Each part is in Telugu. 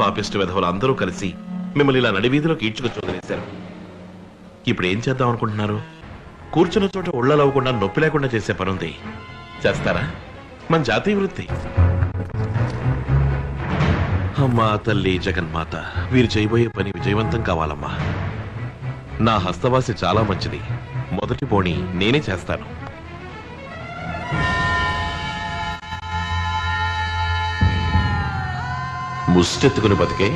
పాపిస్టు విధవులు అందరూ కలిసి మిమ్మల్ని ఇలా నడివీధిలోకి ఈడ్చుకొచ్చి ఇప్పుడు ఏం చేద్దాం అనుకుంటున్నారు? కూర్చున్న చోట ఒళ్ళలవ్వకుండా నొప్పి లేకుండా చేసే పనుంది. చేస్తారా? మన జాతీయ వృత్తి. అమ్మా తల్లి జగన్మాత వీరు చేయబోయే పని విజయవంతం కావాలమ్మా. నా హస్తవాసి చాలా మంచిది. మొదటి పోణి నేనే చేస్తాను. ముష్టెత్తుకుని బతికే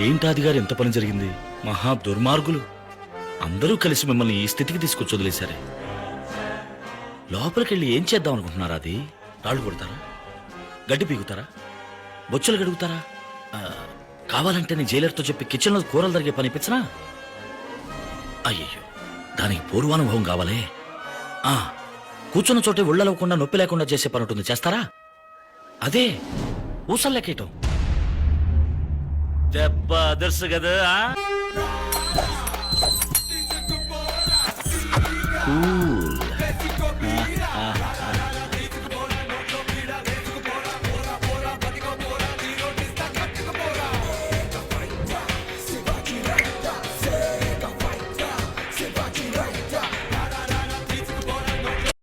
ఏంటాది గారు ఎంత పని జరిగింది? మహా దుర్మార్గులు. అందరూ కలిసి మిమ్మల్ని ఈ స్థితికి తీసుకొచ్చి వదిలేశారే. లోపలికెళ్ళి ఏం చేద్దాం అనుకుంటున్నారా అది రాళ్ళు కొడతారా? గడ్డి పీగుతారా బొచ్చులు గడుగుతారా ఆ, కావాలంటే నేను జైలర్తో చెప్పి కిచెన్లో కూరలు దొరికే పని ఇప్పించనా? అయ్యయ్యో దానికి పూర్వానుభవం కావాలే. ఆ కూర్చున్న చోటే ఉళ్ళలవ్వకుండా నొప్పి లేకుండా చేసే పని ఉంటుంది చేస్తారా? అదే ఊసల్లెక్కేయటం దెబ్బ అదర్సు కదా ఆ? ఊ.